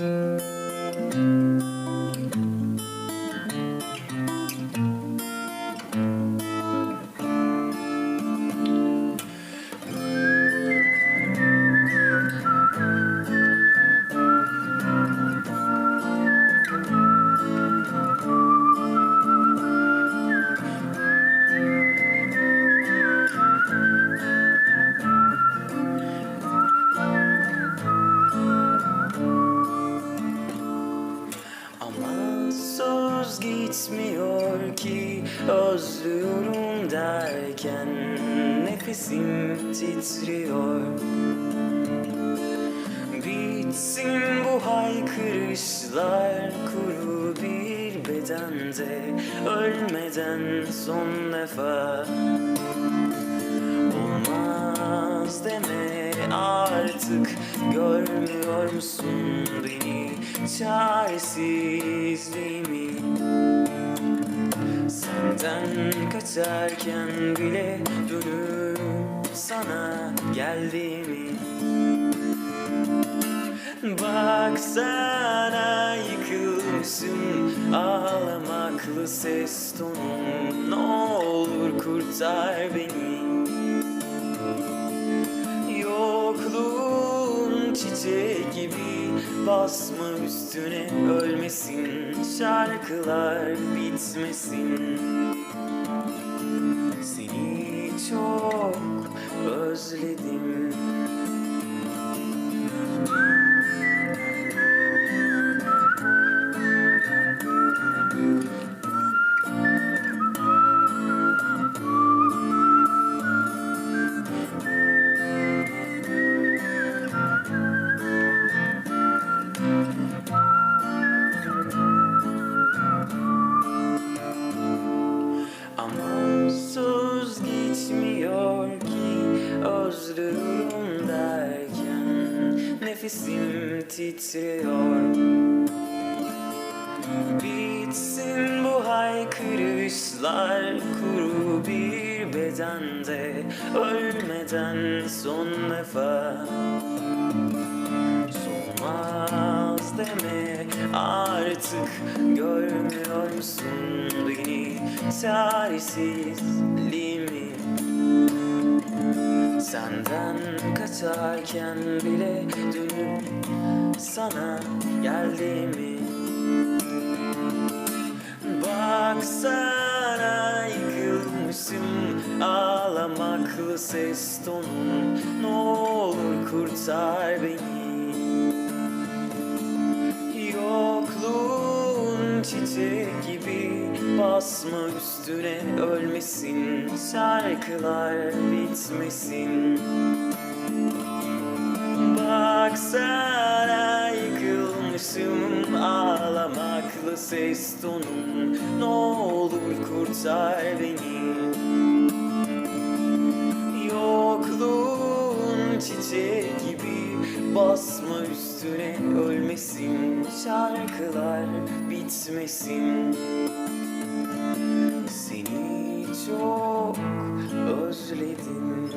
Música ki özlüyorum derken nefesim titriyor. Bitsin bu haykırışlar kuru bir bedende Ölmeden son defa. Olmaz deme artık Görmüyor musun beni Çaresizliğimi Senden kaçarken bile Dönüp sana geldiğimi. Baksana yıkılmışım Ağlamaklı ses tonum Ne olur kurtar beni. Yokluğun çiçek gibi Basma üstüne ölmesin Şarkılar bitmesin. Seni çok özledim nefesim titriyor. Bitsin bu haykırışlar kuru bir bedende. Ölmeden son defa. Solmaz deme artık görmüyor musun beni çaresizliğimi Senden kaçarken bile dönüp sana geldiğimi Baksana yıkılmışım ağlamaklı ses tonum Ne olur kurtar beni Yokluğun çiçek gibi basma üstüne ölmesin Şarkılar bitmesin. Baksana yıkılmışım ağlamaklı ses tonum. Ne olur kurtar beni çiçeği gibi Basma üstüne ölmesin Şarkılar bitmesin. Seni çok özledim.